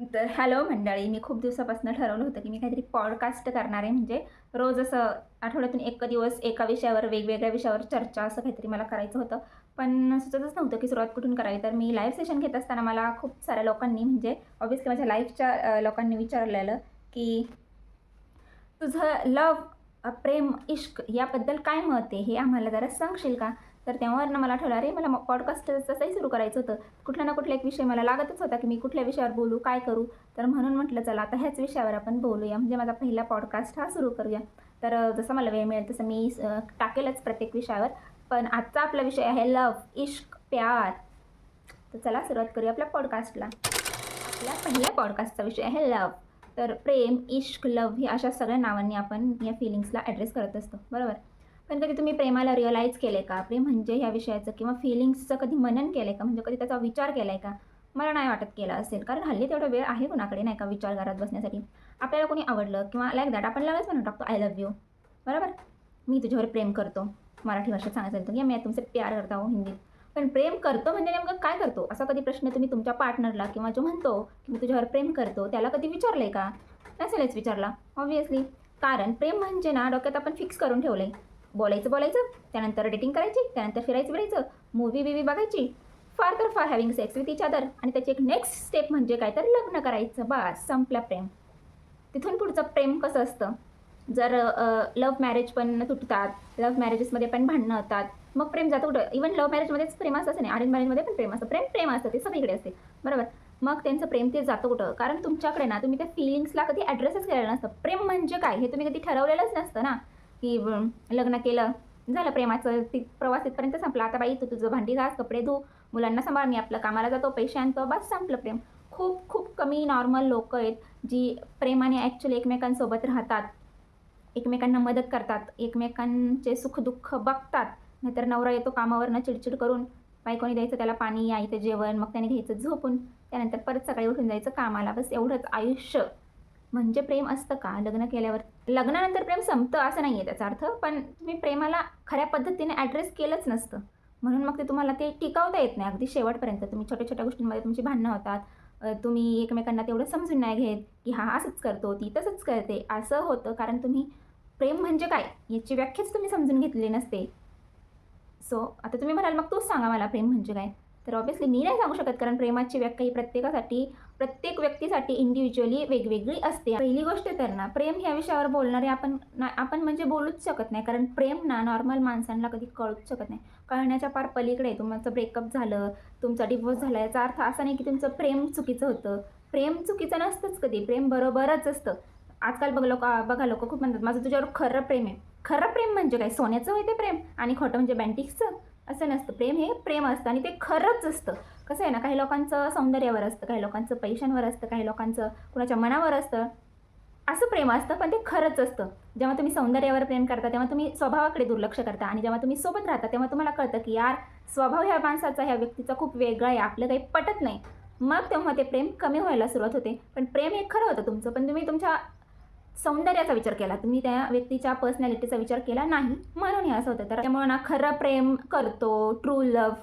तर हॅलो मंडळी मी खूप दिवसापासून ठरवलं होतं की मी काहीतरी पॉडकास्ट करणार आहे. म्हणजे रोज असं आठवड्यातून एक दिवस एका विषयावर वेगवेगळ्या विषयावर चर्चा असं काहीतरी मला करायचं होतं. पण सुचतच नव्हतं की सुरुवात कुठून करावी. तर मी लाईव्ह सेशन घेत असताना मला खूप साऱ्या लोकांनी म्हणजे ऑब्वियसली माझ्या लाईफच्या लोकांनी विचारलेलं की तुझं लव प्रेम इश्क याबद्दल काय मत आहे? हे आम्हाला जरा सांगशील का? तर तेव्हावरनं मला आठवलं अरे मला पॉडकास्ट तसंही सुरू करायचं होतं. कुठला ना कुठला एक विषय मला लागतच होता की मी कुठल्या विषयावर बोलू काय करू? तर म्हणून म्हटलं चला आता ह्याच विषयावर आपण बोलूया. म्हणजे माझा पहिला पॉडकास्ट हा सुरू करूया. तर जसं मला वेळ मिळेल तसं मी टाकेलच प्रत्येक विषयावर. पण आजचा आपला विषय आहे लव इश्क प्यार. तर चला सुरुवात करूया आपल्या पॉडकास्टला आपल्या पहिल्या पॉडकास्टचा विषय आहे लव. तर प्रेम इश्क लव ही अशा सगळ्या नावांनी आपण या फिलिंग्सला ॲड्रेस करत असतो. बरोबर? पण कधी तुम्ही प्रेमाला रिअलाईज केलं का? प्रेम म्हणजे ह्या विषयाचं किंवा फिलिंग्सचं कधी मनन केलं आहे का? म्हणजे कधी त्याचा विचार केला आहे का? मला नाही वाटत केला असेल. कारण हल्ली तेवढा वेळ आहे कुणाकडे नाही का विचार करत बसण्यासाठी? आपल्याला कोणी आवडलं किंवा लाईक दॅट आपण लगेच म्हणून टाकतो आय लव्ह यू बरोबर? मी तुझ्यावर प्रेम करतो. मराठी भाषेत सांगायचं झालं की मी तुमचे प्यार करता हो हिंदीत. पण प्रेम करतो म्हणजे नेमकं काय करतो? असा कधी प्रश्न तुम्ही तुमच्या पार्टनरला किंवा जो म्हणतो की मी तुझ्यावर प्रेम करतो त्याला कधी विचारलं आहे का? नसेलच विचारला ऑब्वियसली कारण प्रेम म्हणजे ना डोक्यात आपण फिक्स करून ठेवलं आहे बोलायचं बोलायचं त्यानंतर डेटिंग करायची त्यानंतर फिरायचं फिरायचं मूवी बिवी बघायची. फार तर फार having sex with each other आणि त्याची एक नेक्स्ट स्टेप म्हणजे काय? तर लग्न करायचं. बास संपला प्रेम. तिथून पुढचं प्रेम कसं असतं? जर लव्ह मॅरेज पण तुटतात लव्ह मॅरेजेसमध्ये पण भांडणं होतात मग प्रेम जातं कुठं? इव्हन लव्ह मॅरेजमध्येच प्रेम असतं असं नाही. अरेंज मॅरेजमध्ये पण प्रेम असतं. प्रेम प्रेम असतं. ते सगळीकडे असते. बरोबर? मग त्यांचं प्रेम ते जातं कुठं? कारण तुमच्याकडे ना तुम्ही त्या फिलिंग्सला कधी ॲड्रेसच केलेलं नसतं. प्रेम म्हणजे काय? हे तुम्ही कधी ठरवलेलंच नसतं ना. की लग्न केलं झालं प्रेमाचं ती प्रवास इथपर्यंत संपला. आता बाई तू तुझं भांडी घास कपडे धू मुलांना सांभाळ मी आपलं कामाला जातो पैसे आणतो बस संपलं प्रेम. खूप खूप कमी नॉर्मल लोक आहेत जी प्रेमाने ॲक्च्युली एकमेकांसोबत राहतात. एकमेकांना मदत करतात एकमेकांचे सुखदुःख बघतात. नाहीतर नवरा येतो कामावरनं चिडचिड करून बायकोनी द्यायचं त्याला पाणी या इथं जेवण मग त्याने घ्यायचं झोपून. त्यानंतर परत सकाळी उठून जायचं कामाला. बस एवढंच आयुष्य. म्हणजे प्रेम असतं का? लग्न केल्यावर लग्नानंतर प्रेम संपतं असं नाही आहे त्याचा अर्थ. पण तुम्ही प्रेमाला खऱ्या पद्धतीने ॲड्रेस केलंच नसतं. म्हणून मग ते तुम्हाला ते टिकावता येत नाही. अगदी शेवटपर्यंत. तुम्ही छोट्या छोट्या गोष्टींमध्ये तुमची भांडणं होतात. तुम्ही एकमेकांना तेवढं समजून नाही घेत की हा असंच करतो ती तसंच करते. असं होतं. कारण तुम्ही प्रेम म्हणजे काय? याची व्याख्याच तुम्ही समजून घेतलेली नसते. सो आता तुम्ही म्हणाल मग तूच सांगा मला प्रेम म्हणजे काय? तर ऑब्व्हियसली मी नाही सांगू शकत. कारण प्रेमाची व्याख्या ही प्रत्येकासाठी प्रत्येक व्यक्तीसाठी इंडिव्हिज्युअली वेगवेगळी असते. पहिली गोष्ट तर ना प्रेम ह्या विषयावर बोलणारे आपण ना आपण म्हणजे बोलूच शकत नाही. कारण प्रेम ना नॉर्मल माणसांना कधी कळूच शकत नाही. कळण्याच्या पार पलीकडे तुमचं ब्रेकअप झालं तुमचा डिवोर्स झाला याचा अर्थ असा नाही की तुमचं प्रेम चुकीचं होतं. प्रेम चुकीचं नसतंच कधी. प्रेम बरोबरच असतं. आजकाल बघ लोक बघा लोक खूप म्हणतात माझं तुझ्यावर खरं प्रेम आहे. खरं प्रेम म्हणजे काय? सोन्याचं होय ते प्रेम. आणि खोटं म्हणजे बँटिक्सचं असं नसतं. प्रेम हे प्रेम असतं आणि ते खरंच असतं. कसं आहे ना काही लोकांचं सौंदर्यावर असतं काही लोकांचं पैशांवर असतं काही लोकांचं कुणाच्या मनावर असतं. असं प्रेम असतं पण ते खरंच असतं. जेव्हा तुम्ही सौंदर्यावर प्रेम करता तेव्हा तुम्ही स्वभावाकडे दुर्लक्ष करता आणि जेव्हा तुम्ही सोबत राहता तेव्हा तुम्हाला कळतं की यार स्वभाव ह्या माणसाचा ह्या व्यक्तीचा खूप वेगळा आहे आपलं काही पटत नाही. मग तेव्हा ते प्रेम कमी व्हायला सुरुवात होते. पण प्रेम हे खरं होतं तुमचं पण तुम्ही तुमच्या सौंदर्याचा विचार केला. तुम्ही त्या व्यक्तीच्या पर्सनॅलिटीचा विचार केला नाही म्हणून हे असं होतं. तर त्यामुळे ना खरं प्रेम करतो ट्रू लव्ह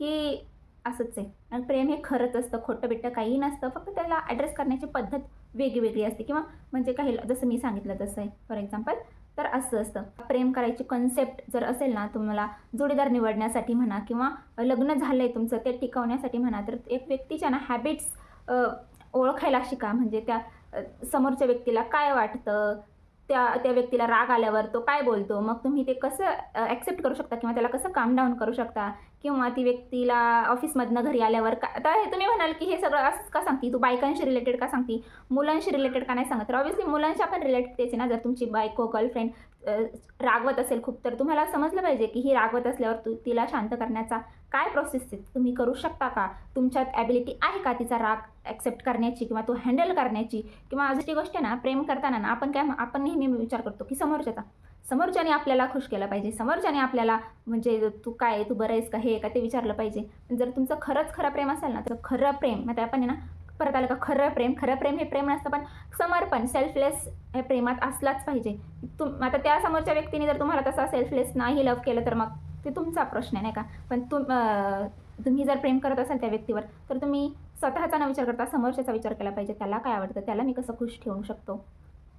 ही असंच आहे. आणि प्रेम हे खरंच असतं खोटं बिट्टं काही नसतं. फक्त त्याला ॲड्रेस करण्याची पद्धत वेगळी असते. किंवा म्हणजे काही जसं मी सांगितलं तसं आहे फॉर एक्झाम्पल तर असं असतं. प्रेम करायची कन्सेप्ट जर असेल ना तुम्हाला जोडीदार निवडण्यासाठी म्हणा किंवा लग्न झालं आहे तुमचं ते टिकवण्यासाठी म्हणा तर एक व्यक्तीच्या ना हॅबिट्स ओळखायला शिका. म्हणजे त्या समोरच्या व्यक्तीला काय वाटतं त्या त्या व्यक्तीला राग आल्यावर तो काय बोलतो? मग तुम्ही ते कसं ॲक्सेप्ट करू शकता किंवा त्याला कसं काम डाऊन करू शकता? किंवा ती व्यक्तीला ऑफिसमधनं घरी आल्यावर का आता हे तुम्ही म्हणाल की हे सगळं असंच का सांगते? तू बायकांशी रिलेटेड का सांगती? मुलांशी रिलेटेड का नाही सांगत? तर ऑब्विसली मुलांशी आपण रिलेटेड त्याचे ना? जर तुमची बायको गर्लफ्रेंड रागवत असेल खूप तर तुम्हाला समजलं पाहिजे की ही रागवत असल्यावर तू तिला शांत करण्याचा काय प्रोसेस आहेत तुम्ही करू शकता का? तुमच्यात ॲबिलिटी आहे का तिचा राग ॲक्सेप्ट करण्याची किंवा तो हँडल करण्याची? किंवा अजून गोष्ट आहे ना प्रेम करताना ना आपण काय आपण नेहमी विचार करतो की समोरच्याचा. समोरच्याने आपल्याला खुश केलं पाहिजे. समोरच्याने आपल्याला म्हणजे तू काय तू बरं आहेस का? हे का? ते विचारलं पाहिजे. जर तुमचं खरंच खरं प्रेम असेल ना तर खरं प्रेम मग आपण आहे ना परत आलं का खरं प्रेम. खरं प्रेम हे प्रेम नसतं पण समर्पण सेल्फलेस हे प्रेमात असलाच पाहिजे. तुम आता त्या समोरच्या व्यक्तीने जर तुम्हाला तसा सेल्फलेस नाही लव्ह केलं तर मग ते तुमचा प्रश्न आहे नाही का? पण तुम तुम्ही जर प्रेम करत असाल त्या व्यक्तीवर तर तुम्ही स्वतःचा ना विचार करता समोरच्याचा विचार केला पाहिजे. त्याला काय आवडतं? त्याला मी कसं खुश ठेवू शकतो?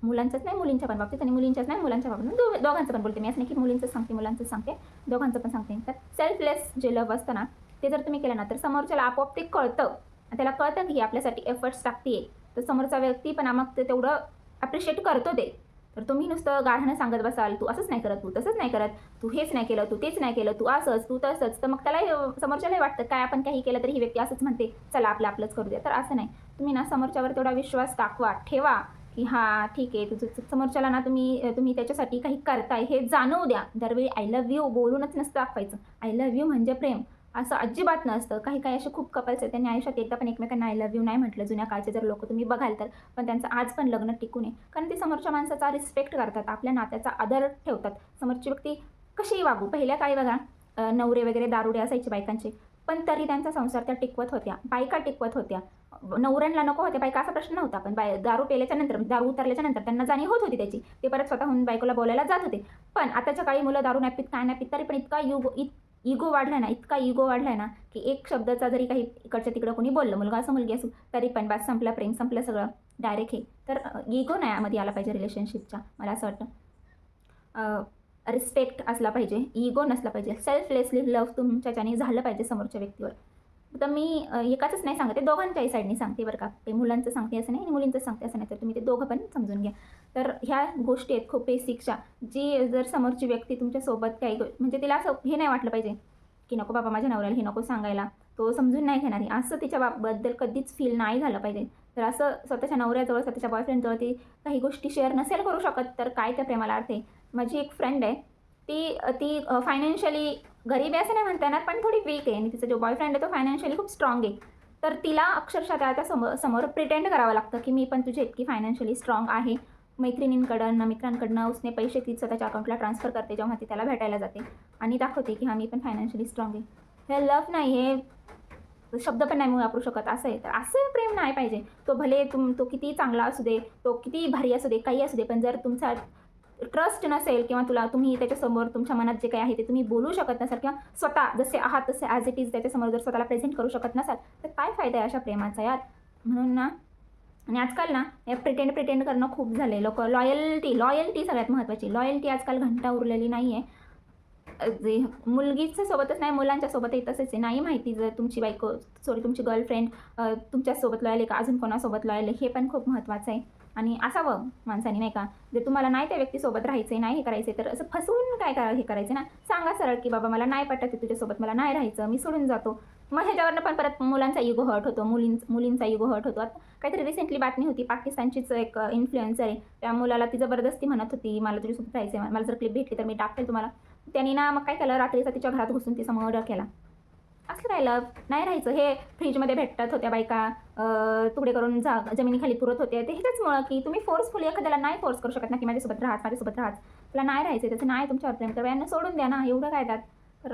मुलांचंच नाही मुलींच्या पण बाबतीत आणि मुलींच्याच नाही मुलांच्या बाबतीत. दो दोघांचं पण बोलते मी. असं नाही की मुलींचं सांगते मुलांचं सांगते. दोघांचं पण सांगते. तर सेल्फलेस जे लव असतं ना ते जर तुम्ही केलं ना तर समोरच्याला आपोआप ते कळतं. आणि त्याला कळतं की आपल्यासाठी एफर्ट्स टाकते तर समोरचा व्यक्ती पण आम्हाला ते तेवढं अप्रिशिएट करतो ते. तर तुम्ही नुसतं गाढणं सांगत बसाल तू असंच नाही करत तू तसंच नाही करत तू हेच नाही केलं तू तेच नाही केलं तू असंच तू तसंच. तर मग त्यालाही समोरच्यालाही वाटतं काय आपण काही केलं तरी ही व्यक्ती असंच म्हणते चला आपलं आपलंच करू द्या. तर असं नाही. तुम्ही ना समोरच्यावर तेवढा विश्वास दाखवा ठेवा की हां ठीक आहे तुझं समोरच्याला ना तुम्ही तुम्ही त्याच्यासाठी काही करताय हे जाणवू द्या. दरवेळी आय लव्ह यू बोलूनच नसतं दाखवायचं. आय लव्ह यू म्हणजे प्रेम. असं अजिबात नसतं. काही काही असे खूप कपल्स आहेत त्यांनी आयुष्यात एकदा पण एकमेकांना आय लव्ह यू नाही म्हटलं. जुन्या काळचे जर लोक तुम्ही बघाल तर. पण त्यांचं आज पण लग्न टिकू नये. कारण ते समोरच्या माणसाचा रिस्पेक्ट करतात. आपल्या नात्याचा आदर ठेवतात. समोरची व्यक्ती कशीही वागू. पहिल्या काळी बघा नवरे वगैरे दारुडे असायचे बायकांचे. पण तरी त्यांचा संसार त्या टिकवत होत्या. बायका टिकवत होत्या. नवऱ्यांना नको होते बायका असा प्रश्न नव्हता. पण बाय दारू पेल्याच्या नंतर दारू उतरल्याच्या नंतर त्यांना जाणीव होत होती त्याची. ते परत स्वतःहून बायकोला बोलायला जात होते. पण आताच्या काळी मुलं दारू नाही पित काय नाही पित तरी पण इतका युग इत इगो वाढलाय ना इतका इगो वाढलाय ना की एक शब्दाचा जरी काही इकडच्या तिकडं कोणी बोललं मुलगा असं मुलगी असू तरी पण बास संपला प्रेम संपलं सगळं डायरेक्ट हे. तर इगो नाही यामध्ये आला पाहिजे रिलेशनशिपचा मला असं वाटतं. रिस्पेक्ट असला पाहिजे इगो नसला पाहिजे सेल्फलेसली लव्ह तुमच्याच्याने झालं पाहिजे समोरच्या व्यक्तीवर. तर मी अ, एकाचंच नाही सांगते दोघांच्याही साईडनी सांगते बरं का. ते मुलांचं सांगते असं नाही आणि मुलींचं सांगते असं नाही तर तुम्ही ते दोघं पण समजून घ्या. तर ह्या गोष्टी आहेत खूप बेसिकच्या जी जर समोरची व्यक्ती तुमच्यासोबत काही म्हणजे तिला असं हे नाही वाटलं पाहिजे की नको बाबा माझ्या नवऱ्याला हे नको सांगायला. तो समजून नाही घेणार आहे असं तिच्या बाबद्दल कधीच फील नाही झालं पाहिजे. तर असं स्वतःच्या नवऱ्याजवळ स्वतःच्या बॉयफ्रेंडजवळ ती काही गोष्टी शेअर नसेल करू शकत तर काय त्या प्रेमाला अर्थ आहे? माझी एक फ्रेंड आहे ती ती फायनान्शियली गरीब आहे असं नाही म्हणता येणार पण थोडी वीक आहे. आणि तिचा जो बॉयफ्रेंड आहे तो फायनान्शियली खूप स्ट्रॉंग आहे. तर तिला अक्षरशः त्या समोर समोर प्रिटेंड करावं लागतं की मी पण तुझी इतकी फायनान्शियली स्ट्रॉंग आहे. मैत्रिणींकडनं मित्रांकडनं उसने पैसे ती स्वतःच्या अकाउंटला ट्रान्सफर करते जेव्हा ती त्याला भेटायला जाते. आणि दाखवते की हां मी पण फायनान्शियली स्ट्रॉंग आहे. हे लव्ह नाही हे शब्द पण नाही मी वापरू शकत असं आहे. तर असं प्रेम नाही पाहिजे. तो भले तुम तो किती चांगला असू दे तो किती भारी असू दे काही असू दे पण जर तुमचा ट्रस्ट नसेल किंवा तुला तुम्ही त्याच्यासमोर तुमच्या मनात जे काही आहे ते तुम्ही बोलू शकत नसाल किंवा स्वतः जसे आहात तसे ॲज इट इज त्याच्यासमोर जर स्वतःला प्रेझेंट करू शकत नसाल तर काय फायदा आहे अशा प्रेमाचा यार? म्हणून ना आणि आजकाल ना हे प्रिटेंड प्रिटेंड करणं खूप झालं आहे लोक लॉयल्टी लॉयल्टी सगळ्यात महत्त्वाची. लॉयल्टी आजकाल घंटा उरलेली नाही आहे जे मुलगीच्या सोबतच नाही मुलांच्या सोबतही तसेच आहे. नाही माहिती जर तुमची बायको सॉरी तुमची गर्लफ्रेंड तुमच्यासोबत लॉयल आहे का? अजून कोणासोबत लॉयल आहे? हे पण खूप महत्त्वाचं आहे. आणि असावं माणसाने नाही का? जर तुम्हाला नाही त्या व्यक्तीसोबत राहायचं आहे नाही हे करायचं आहे तर असं फसवून काय करा हे करायचं ना? सांगा सरळ की बाबा मला नाही पटत तुझ्यासोबत. मला नाही राहायचं. मी सोडून जातो. मग ह्याच्यावरनं पण परत मुलांचा युगो हर्ट होतो. मुलीं मुलींचा युगो हर्ट होतो. आता काहीतरी रिसेंटली बातमी होती. पाकिस्तानचीच एक इन्फ्लुएन्सर आहे. त्या मुलाला ती जबरदस्ती म्हणत होती मला तुझ्यासोबत राहायचं आहे मला जर क्लिप भेटली तर मी टाकते तुम्हाला. त्यांनी ना मग काय केलं? रात्रीचा तिच्या घरात घुसून तिचा मर्डर केला. असं काय लव नाही राहायचं. हे फ्रीजमध्ये भेटतात होत्या बायका. तुकडे करून जा जमिनीखाली पुरत होते ते ह्याच्याचमुळं की तुम्ही फोर्सफुली एखाद्याला नाही फोर्स करू शकत ना की माझ्यासोबत राहाच माझ्यासोबत राहाच तुला नाही राहायचं त्याचं नाही तुमच्यावर प्रेम. तर यांना सोडून द्या ना. एवढं काय त्यात?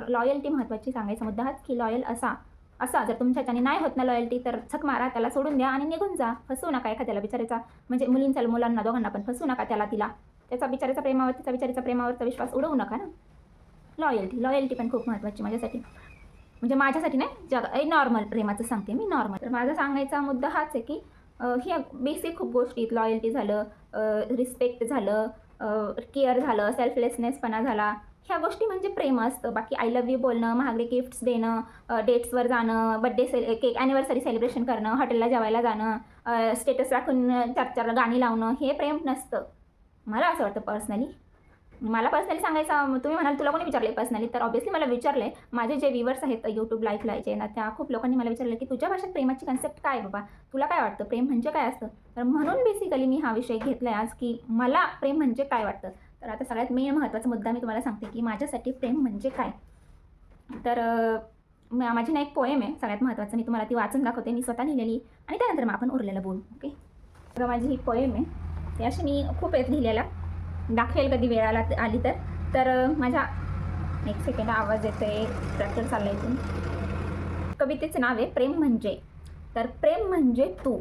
लॉयल्टी महत्त्वाची सांगायचा मुद्दा हाच की लॉयल असा. असा जर तुमच्या ह्याच्याने नाही होत ना लॉयल्टी तर छक मारा त्याला सोडून द्या आणि निघून जा. फसवू नका एखाद्याला बिचारायचा म्हणजे मुलींचा मुलांना दोघांना पण फसवू नका त्याला तिला. त्याचा बिचाराचा प्रेमावर तिचा बिचाराचा प्रेमावरचा विश्वास उडवू नका ना. लॉयल्टी लॉयल्टी पण खूप महत्त्वाची माझ्यासाठी. म्हणजे माझ्यासाठी नाही जग नॉर्मल प्रेमाचं सांगते मी नॉर्मल तर माझा सांगायचा मुद्दा हाच आहे की ह्या बेसिक खूप गोष्टी आहेत. लॉयल्टी झालं रिस्पेक्ट झालं केअर झालं सेल्फलेसनेसपणा झाला. ह्या गोष्टी म्हणजे प्रेम असतं. बाकी आय लव्ह यू बोलणं महागडे गिफ्ट्स देणं डेट्सवर जाणं बड्डे से केक ॲनिव्हर्सरी सेलिब्रेशन करणं हॉटेलला जेवायला जाणं स्टेटस राखून चार चार गाणी लावणं हे प्रेम नसतं. मला असं वाटतं पर्सनली मला पर्सनली सांगायचं तुम्ही म्हणाल तुला कोणी विचारले पर्सनली तर ऑब्विसली मला विचारले माझे जे व्ह्युअर्स आहेत यूट्यूब लाईफला जे ना त्या खूप लोकांनी मला विचारलं की तुझ्या भाषेत प्रेमाची कन्सेप्ट काय बाबा? तुला काय वाटतं? प्रेम म्हणजे काय असतं? तर म्हणून बेसिकली मी हा विषय घेतला आहे आज की मला प्रेम म्हणजे काय वाटतं? तर आता सगळ्यात मेन महत्त्वाचा मुद्दा मी तुम्हाला सांगते की माझ्यासाठी प्रेम म्हणजे काय? तर माझी ना एक पोएम आहे सगळ्यात महत्त्वाचं मी तुम्हाला ती वाचून दाखवते. मी स्वतः लिहिलेली आणि त्यानंतर मग आपण उरलेलं बोलू ओके? तर माझी ही पोएम आहे. ते अशी मी खूप आहेत लिहिलेला दाखवेल कधी वेळाला आली तर. तर माझ्या एक सेकंड आवाज येतो आहे ट्रॅक्टर चालला इथून. कवितेचं नाव आहे प्रेम म्हणजे. तर प्रेम म्हणजे तू.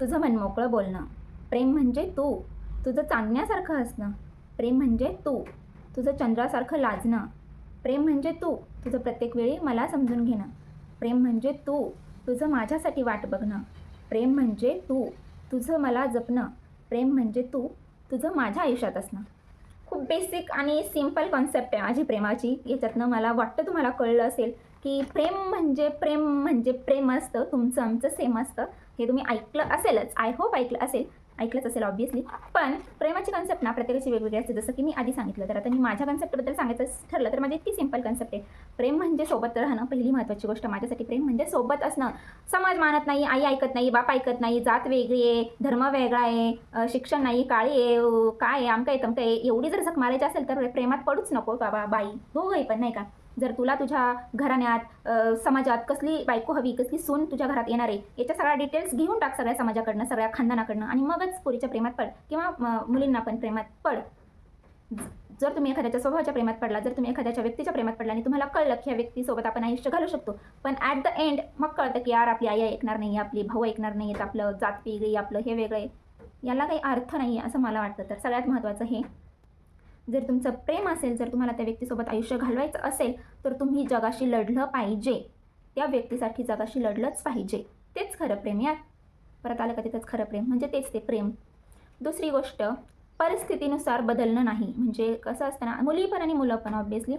तुझं मनमोकळं बोलणं. प्रेम म्हणजे तू. तुझं चांदण्यासारखं असणं प्रेम म्हणजे तू. तुझं चंद्रासारखं लाजणं. प्रेम म्हणजे तू. तुझं प्रत्येक वेळी मला समजून घेणं. प्रेम म्हणजे तू. तुझं माझ्यासाठी वाट बघणं. प्रेम म्हणजे तू. तुझं मला जपणं. प्रेम म्हणजे तू. तुझं माझ्या आयुष्यात असणं. खूप बेसिक आणि सिंपल कॉन्सेप्ट आहे माझी प्रेमाची. याच्यातनं मला वाटतं तुम्हाला कळलं असेल की प्रेम म्हणजे प्रेम म्हणजे प्रेम असतं. तुमचं आमचं सेम असतं. हे तुम्ही ऐकलं असेलच. आय होप ऐकलं असेल. ऐकलंच असेल ऑब्व्हियसली पण प्रेमाची कन्सेप्ट ना प्रत्येकाची वेगवेगळी असते. जसं की मी आधी सांगितलं तर आता मी माझ्या कन्सेप्टबद्दल सांगायचं ठरलं तर माझी इतकी सिंपल कन्सेप्ट आहे. प्रेम म्हणजे सोबत राहणं पहिली महत्त्वाची गोष्ट माझ्यासाठी. प्रेम म्हणजे सोबत असणं. समाज मानत नाही आई ऐकत नाही बाप ऐकत नाही जात वेगळी आहे धर्म वेगळा आहे शिक्षण नाही काळी आहे काय आहे आमकं आहे तमकं आहे. एवढी जर झक मारायची असेल तर प्रेमात पडूच नको बाबा बाई. दोघंही पण नाही का? जर तुला तुझ्या घराण्यात समाजात कसली बायको हवी कसली सून तुझ्या घरात येणार आहे याच्या सगळ्या डिटेल्स घेऊन टाक सगळ्या समाजाकडनं सगळ्या खानदानाकडनं आणि मगच पोरीच्या प्रेमात पड किंवा मुलींना पण प्रेमात पड. जर तुम्ही एखाद्याच्या स्वभावाच्या प्रेमात पडला जर तुम्ही एखाद्याच्या व्यक्तीच्या प्रेमात पडला आणि तुम्हाला कळलं की ह्या व्यक्तीसोबत आपण आयुष्य घालू शकतो पण ॲट द एंड मग कळतं की यार आपली आई ऐकणार नाही आपली भाऊ ऐकणार नाही आहेत आपलं जात वेगळी आपलं हे वेगळं आहे. याला काही अर्थ नाही आहे असं मला वाटतं. तर सगळ्यात महत्त्वाचं हे जर तुमचं प्रेम असेल जर तुम्हाला त्या व्यक्तीसोबत आयुष्य घालवायचं असेल तर तुम्ही जगाशी लढलं पाहिजे. त्या व्यक्तीसाठी जगाशी लढलंच पाहिजे. तेच खरं प्रेम यात परत आलं का तिथंच खरं प्रेम? म्हणजे तेच ते प्रेम. दुसरी गोष्ट परिस्थितीनुसार बदलणं नाही. म्हणजे कसं असतं ना मुली पण आणि मुलं पण ऑब्वियसली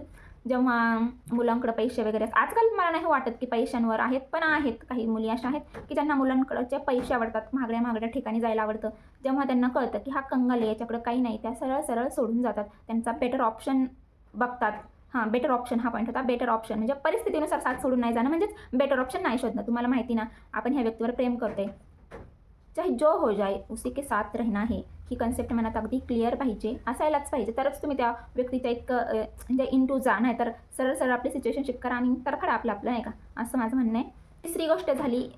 जेव्हा मुलांकडे पैसे वगैरे आजकाल मला नाही वाटत की पैशांवर आहेत पण आहेत. काही मुली अशा आहेत की ज्यांना मुलांकडचे पैसे आवडतात महागड्या महागड्या ठिकाणी जायला आवडतं. जेव्हा त्यांना कळतं की हा कंगाल याच्याकडं याच्याकडे काही नाही त्या सरळ सरळ सोडून जातात. त्यांचा बेटर ऑप्शन बघतात. हां बेटर ऑप्शन हा पॉईंट होता. बेटर ऑप्शन म्हणजे परिस्थितीनुसार साथ सोडून नाही जाणं म्हणजेच बेटर ऑप्शन नाही शोधणं. तुम्हाला माहिती ना आपण ह्या व्यक्तीवर प्रेम करतोय. चाहे जो हो जाए उसी के साथ रहना है ही कन्सेप्ट मनात अगदी क्लिअर पाहिजे असायलाच पाहिजे. तरच तुम्ही त्या व्यक्तीच्या इतकं म्हणजे इन टू जा नाही तर सरळ सरळ आपली सिच्युएशनशिप करा आणि तरफडा आपलं आपलं नाही का? असं माझं म्हणणं आहे. तिसरी गोष्ट झाली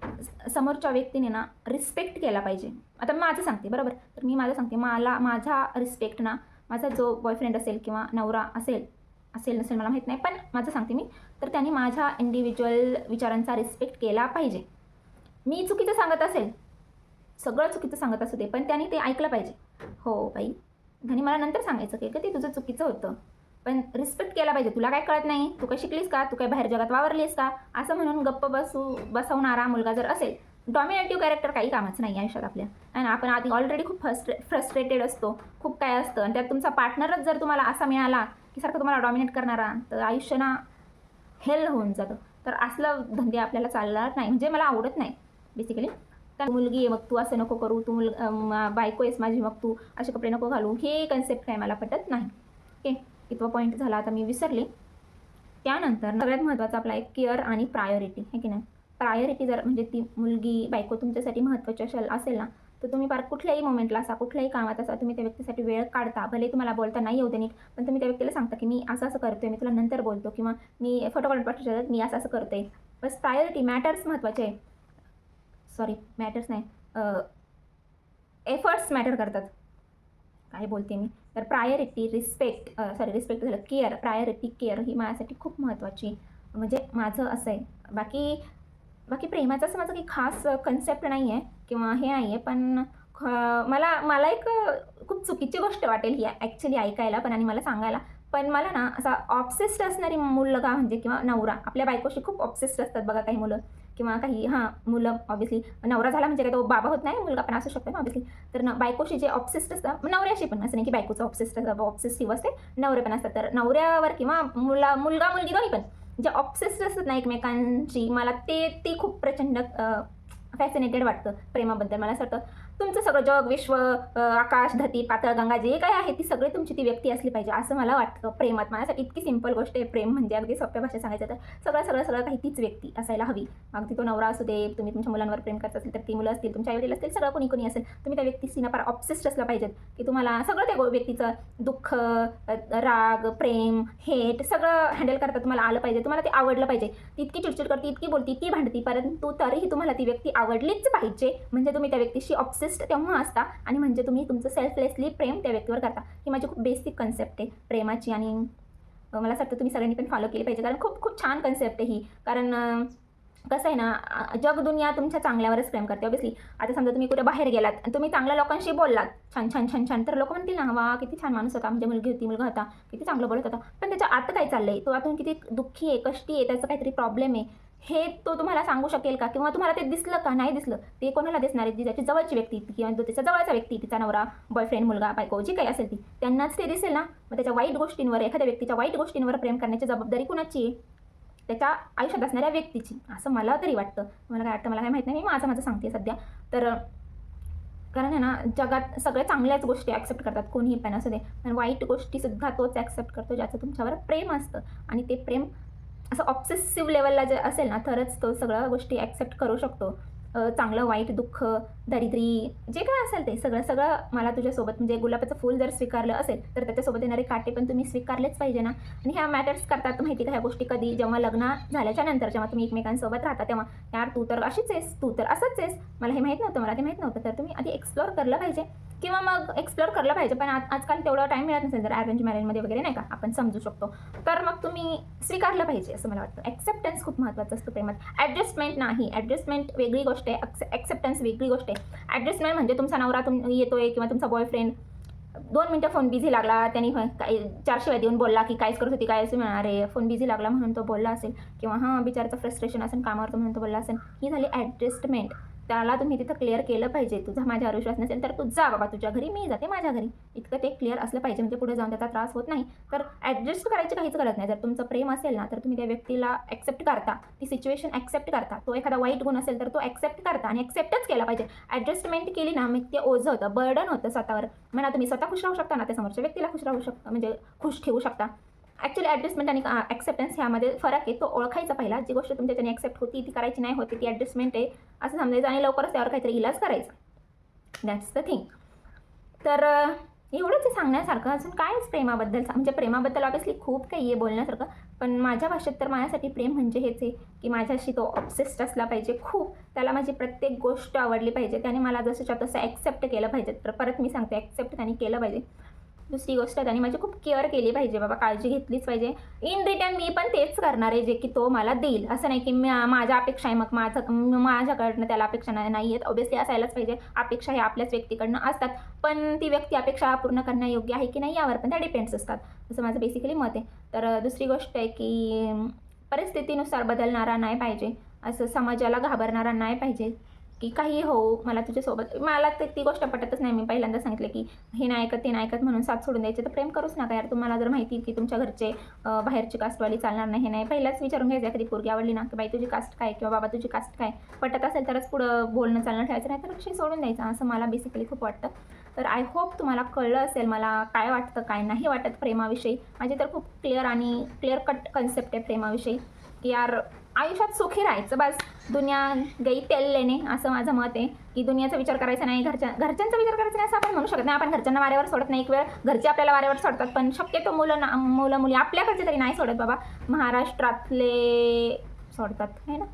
समोरच्या व्यक्तीने ना रिस्पेक्ट केला पाहिजे. आता माझं सांगते बरोबर? तर मी माझं सांगते मला माझा रिस्पेक्ट ना माझा जो बॉयफ्रेंड असेल किंवा नवरा असेल असेल नसेल मला माहीत नाही पण माझं सांगते मी तर त्यांनी माझ्या इंडिव्हिज्युअल विचारांचा रिस्पेक्ट केला पाहिजे. मी चुकीचं सांगत असेल सगळं चुकीचं सांगत असू दे पण त्याने ते ऐकलं पाहिजे. हो बाई. धनी मला नंतर सांगायचं की ते तुझं चुकीचं होतं. पण रिस्पेक्ट केला पाहिजे. तुला काय कळत नाही? तू काय शिकलीस का? तू काय बाहेर जगात वावरलीस का? असं म्हणून गप्प बसू बसवणारा मुलगा जर असेल डॉमिनेटिव्ह कॅरेक्टर काही कामाचं नाही आयुष्यात आपल्या. आणि आपण आधी ऑलरेडी खूप फ्रस्ट्रे फ्रस्ट्रेटेड असतो. खूप काय असतं. आणि त्यात तुमचा पार्टनरच जर तुम्हाला असा मिळाला की सारखं तुम्हाला डॉमिनेट करणारा तर आयुष्य ना हेल होऊन जातं. तर असलं धंदे आपल्याला चालणार नाही. म्हणजे मला आवडत नाही बेसिकली तर मुलगी आहे मग तू असं नको करू तू मुल बायको आहेस माझी मग तू असे कपडे नको घालू. हे कन्सेप्ट काय मला पटत नाही. ओके इतवा पॉईंट झाला आता मी विसरले. त्यानंतर सगळ्यात महत्त्वाचा आपला एक केअर आणि प्रायोरिटी आहे की नाही? प्रायोरिटी जर म्हणजे ती मुलगी बायको तुमच्यासाठी महत्त्वाची असेल असेल ना तर तुम्ही फार कुठल्याही मोमेंटला असा कुठल्याही कामात असा तुम्ही त्या व्यक्तीसाठी वेळ काढता. भले तुम्हाला बोलता नाही येऊ दे पण तुम्ही त्या व्यक्तीला सांगता की मी असं असं करतोय मी तुला नंतर बोलतो. किंवा मी फोटो काढून पाठवू शकत मी असं असं करतोय. बस प्रायोरिटी मॅटर्स महत्त्वाचे आहे. सॉरी मॅटर्स नाही. एफर्ट्स मॅटर करतात. काय बोलते मी? तर प्रायोरिटी रिस्पेक्ट सॉरी रिस्पेक्ट झालं. केअर प्रायोरिटी केअर ही माझ्यासाठी खूप महत्त्वाची म्हणजे माझं असं आहे. बाकी बाकी प्रेमाचं असं माझं काही खास कन्सेप्ट नाही आहे किंवा हे नाही आहे पण ख- मला मला एक खूप चुकीची गोष्ट वाटेल ही ॲक्च्युली ऐकायला पण आणि मला सांगायला. पण मला ना असा ऑप्सेस्ड असणारी मुलगा म्हणजे किंवा नवरा आपल्या बायकोशी खूप ऑप्सेस्ड असतात बघा काही मुलं. किंवा काही हां मुलं ऑब्व्हियसली नवरा झाला म्हणजे काय तो बाबा होत नाही मुलगा पण असू शकतो ना ऑब्व्हियसली तर न बायकोशी जे ऑब्सेस्ड असतं नवऱ्याशी पण असं नाही की बायकोचं ऑब्सेस्ड असतं ऑप्सेसिव्ह असते नवरे पण असतात. तर नवऱ्यावर किंवा मुला मुलगा मुलगी दोन्ही पण जे ऑब्सेस्ड असतात ना एकमेकांची मला ते ते खूप प्रचंड फॅसिनेटेड वाटतं प्रेमाबद्दल. मला असं वाटतं तुमचं सगळं जग विश्व आकाश धती पातळ गंगा जे काय आहे ती सगळी तुमची ती व्यक्ती असली पाहिजे. असं मला वाटतं. प्रेमात माझ्यासाठी इतकी सिंपल गोष्ट आहे. प्रेम म्हणजे अगदी सोप्या भाषेत सांगायचं तर सगळं सगळं सगळं काही तीच व्यक्ती असायला हवी. अगदी तो नवरा असू दे तुम्ही तुमच्या मुलांवर प्रेम करत असेल तर ती मुलं असतील तुमच्या आईवडील असतील सगळं कोणी कोणी असेल तुम्ही त्या व्यक्तीशी ना फार ऑब्सेस्ड असलं पाहिजेत की तुम्हाला सगळं त्या गो- व्यक्तीचं दुःख राग प्रेम हेट सगळं हँडल करता तुम्हाला आलं पाहिजे. तुम्हाला ते आवडलं पाहिजे. ती इतकी चिडचिड करते इतकी बोलती इतकी भांडती परंतु तरीही तुम्हाला ती व्यक्ती आवडलीच पाहिजे. म्हणजे तुम्ही त्या व्यक्तीशी बेस्ट तेव्हा असता. आणि म्हणजे तुम्ही तुमचं सेल्फलेसली प्रेम त्या व्यक्तीवर करता. ही माझी खूप बेसिक कन्सेप्ट आहे. प्रेमाची आणि मला असं वाटतं तुम्ही सगळ्यांनी पण फॉलो केली पाहिजे. कारण खूप खूप छान कन्सेप्ट आहे ही. कारण कसं आहे ना जगदुनिया जग दुनिया तुमच्या चांगल्यावरच प्रेम करते ऑब्विसली आता समजा तुम्ही कुठे बाहेर गेलात आणि तुम्ही चांगल्या लोकांशी बोललात. छान छान छान छान. तर लोक म्हणतील ना वा किती छान माणूस होता. म्हणजे मुलगी होती मुलगा होता. किती चांगलं बोलत होता. पण त्याच्या आत काय आहे तो आतून किती दुःखी आहे कष्टी आहे त्याचं काहीतरी प्रॉब्लेम आहे. हे तो तुम्हाला सांगू शकेल का? किंवा तुम्हाला ते दिसलं का? नाही दिसलं ते कोणाला दिसणार आहे? जी त्याची जवळची व्यक्ती किंवा जो त्याच्या जवळचा व्यक्ती तिचा नवरा बॉयफ्रेंड मुलगा बायको जी काही असेल ती त्यांनाच ते दिसेल ना? मग त्याच्या वाईट गोष्टींवर एखाद्या व्यक्तीच्या वाईट गोष्टींवर प्रेम करण्याची जबाबदारी कुणाची आहे? त्याच्या आयुष्यात असणाऱ्या व्यक्तीची. असं मला तरी वाटतं. मला काय वाटतं? मला काय माहीत नाही. मी माझं माझं सांगते सध्या. तर कारण आहे ना जगात सगळ्या चांगल्याच गोष्टी ॲक्सेप्ट करतात. कोणीही पण असू दे. पण वाईट गोष्टीसुद्धा तोच ॲक्सेप्ट करतो ज्याचं तुमच्यावर प्रेम असतं. आणि ते प्रेम असं ऑब्सेसिव्ह लेवलला जे असेल ना तरच तो सगळ्या गोष्टी ॲक्सेप्ट करू शकतो. चांगलं वाईट दुःख दरिद्री जे काय असेल ते सगळं सगळं मला तुझ्यासोबत म्हणजे गुलाबाचं फूल जर स्वीकारलं असेल तर त्याच्यासोबत येणारे काटे पण तुम्ही स्वीकारलेच पाहिजे ना. आणि ह्या मॅटर्स करतात माहिती का? ह्या गोष्टी कधी जेव्हा लग्न झाल्याच्यानंतर जेव्हा तुम्ही एकमेकांसोबत राहता तेव्हा यार तू तर अशीच आहेस तू तर असंच आहेस. मला हे माहीत नव्हतं मला ते माहीत नव्हतं. तर तुम्ही आधी एक्सप्लोअर करलं पाहिजे. किंवा मग एक्सप्लोअर करलं पाहिजे पण आज आजकाल तेवढा टाईम मिळत नसेल जर अरेंज मॅरेजमध्ये वगैरे नाही का? आपण समजू शकतो. तर मग तुम्ही स्वीकारलं पाहिजे असं मला वाटतं. ॲक्सेप्टन्स खूप महत्त्वाचं असतं प्रेमात. ॲडजस्टमेंट नाही. ॲडजस्टमेंट वेगळी गोष्ट आहे ॲक्सेप्टन्स वेगळी गोष्ट आहे. ॲडजस्टमेंट म्हणजे तुमचा नवरा तुम येतोय किंवा तुमचा बॉयफ्रेंड दोन मिनटं फोन बिझी लागला त्यांनी काय चार देऊन बोलला की काहीच करत होती काय असं म्हणणार आहे. फोन बिझी लागला म्हणून तो बोलला असेल. किंवा हां बिचाराचं फ्रस्ट्रेशन असेल कामावर तो म्हणून तो बोलला असेल. ही झाली ॲडजस्टमेंट त्याला तुम्ही तिथं क्लिअर केलं पाहिजे. तुझा माझ्यावर विश्वास नसेल तर तू जा बाबा तुझ्या घरी मी जाते माझ्या घरी. इतकं ते क्लिअर असलं पाहिजे म्हणजे पुढे जाऊन त्याचा त्रास होत नाही. तर ॲडजस्ट करायची काहीच गरज नाही. जर तुमचं प्रेम असेल ना तर तुम्ही त्या व्यक्तीला ॲक्सेप्ट करता. ती सिच्युएशन ॲक्सेप्ट करता. तो एखादा वाईट गुण असेल तर तो ॲक्सेप्ट करता आणि ॲक्सेप्टच केला पाहिजे. ॲडजस्टमेंट केली ना मग ते ओझं होतं बर्डन होतं स्वतःवर. म्हणा तुम्ही स्वतः खुश राहू शकता ना त्या समोरच्या व्यक्तीला खुश राहू शकता म्हणजे खुश ठेवू शकता. ॲक्च्युली ॲडजस्टमेंट आणि ॲक्सेप्टन्स ह्यामध्ये फरक आहे. तो ओळखायचा पहिला. जी गोष्ट तुमच्याच्याने ॲक्सेप्ट होती ती करायची नाही होती ती ॲडजस्टमेंट आहे. असं समजायचं आणि लवकरच त्यावर काहीतरी इलाज करायचा. दॅट्स द थिंग तर एवढंच आहे सांगण्यासारखं. अजून कायच प्रेमाबद्दल म्हणजे प्रेमाबद्दल ऑबियसली खूप काही आहे बोलण्यासारखं. पण माझ्या भाषेत तर माझ्यासाठी प्रेम म्हणजे हेच आहे की माझ्याशी तो ऑब्सेस्ड असला पाहिजे खूप. त्याला माझी प्रत्येक गोष्ट आवडली पाहिजे. त्याने मला जसंच्या तसं ॲक्सेप्ट केलं पाहिजे तर परत मी सांगते ॲक्सेप्ट त्याने केलं पाहिजे. दुसरी गोष्ट त्याने माझी खूप केअर केली पाहिजे. बाबा काळजी घेतलीच पाहिजे. इन रिटर्न मी पण तेच करणार आहे जे की तो मला देईल. असं नाही की म्या- माझ्या अपेक्षा आहे मग माझं माझ्याकडनं त्याला अपेक्षा नाही नाही आहेत ऑब्विसली असायलाच पाहिजे. अपेक्षा हे आपल्याच व्यक्तीकडनं असतात. पण ती व्यक्ती अपेक्षा पूर्ण करण्यायोग्य आहे की नाही यावर पण त्या डिपेंड्स असतात. असं माझं बेसिकली मत आहे. तर दुसरी गोष्ट आहे की परिस्थितीनुसार बदलणारा नाही पाहिजे. असं समाजाला घाबरणारा नाही पाहिजे. की काही हो मला तुझ्यासोबत मला ते ती गोष्ट पटतच नाही. मी पहिल्यांदा सांगितलं की हे नाही ऐकत ते नाही ऐकत म्हणून साथ सोडून द्यायचे. तर प्रेम करूच नका यार. तुम्हाला जर माहिती की तुमच्या घरचे बाहेरची कास्टवाली चालणार नाही हे नाही. पहिलाच विचारून घ्यायचं कधी पोरगी आवडली ना की बाई तुझी कास्ट काय? किंवा बाबा तुझी कास्ट काय? पटत असेल तरच पुढं बोलणं चालणं ठेवायचं नाही तर विषय सोडून द्यायचा. असं मला बेसिकली खूप वाटतं. तर आय होप तुम्हाला कळलं असेल मला काय वाटतं काय नाही वाटत प्रेमाविषयी. माझी तर खूप क्लिअर आणि क्लिअर कट कन्सेप्ट आहे प्रेमाविषयी. की यार आयुष्यात सुखी राहायचं बस. दुनिया गई तेल लेणे असं माझं मत आहे. की दुनियाचा विचार करायचा नाही घरच्या घरच्यांचा विचार करायचा नाही असं आपण म्हणू शकत नाही. आपण घरच्यांना वाऱ्यावर सोडत नाही. एक वेळ घरचे आपल्याला वाऱ्यावर सोडतात पण शक्यतो मुलं ना मुलं मुली आपल्याकडचे तरी नाही सोडत बाबा. महाराष्ट्रातले सोडतात है ना?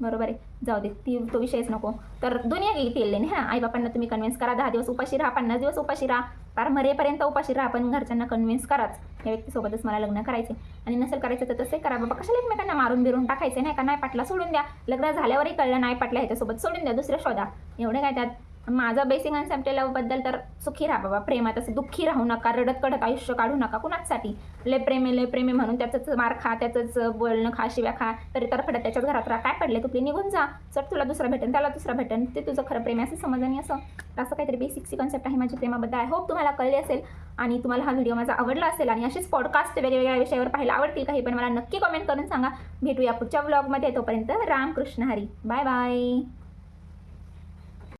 बरोबर आहे. जाऊ दे ती तो विषयच नको. तर दुनिया गेली तेल लेणे हां. आईबापांना तुम्ही कन्व्हिन्स करा दहा दिवस उपाशी राहा पन्नास दिवस उपाशी राहा. फार मरेपर्यंत उपाशी राहा पण घरच्यांना कन्व्हिन्स कराच. या व्यक्तीसोबतच मला लग्न करायचे आणि नसेल करायचं तर तसे करा. बाबा कशाला एकमेकांना मारून बिरून टाकायचे नाही का? नाही पाटला सोडून द्या. लग्न झाल्यावरही कळलं नाही पाटला ह्याच्यासोबत सोडून द्या. दुसऱ्या शोधा. एवढं काय त्यात? माझं बेसिक कन्सेप्ट लवबद्दल तर सुखी राहा बाबा. प्रेमात असं दुःखी राहू नका रडत कडत आयुष्य काढू नका कुणाचसाठी. लय प्रेमे लय प्रेमे म्हणून त्याचंच मार खा त्याचंच बोलणं खा शिव्या खा तरी तर फडत त्याच्याच घरात राहा. काय पडले तुपली निघून जा. सर तुला दुसरा भेटेन त्याला दुसरा भेटेन. ते तुझं खरं प्रेम असं समज आणि असं. तर असं काहीतरी बेसिकची कन्सेप्ट आहे माझ्या प्रेमाबद्दल. आय होप तुम्हाला कळले असेल आणि तुम्हाला हा व्हिडिओ माझा आवडला असेल आणि असेच पॉडकास्ट वेगवेगळ्या विषयावर पाहायला आवडतील काही पण मला नक्की कमेंट करून सांगा. भेटूया पुढच्या ब्लॉगमध्ये तोपर्यंत रामकृष्ण हरी. Bye bye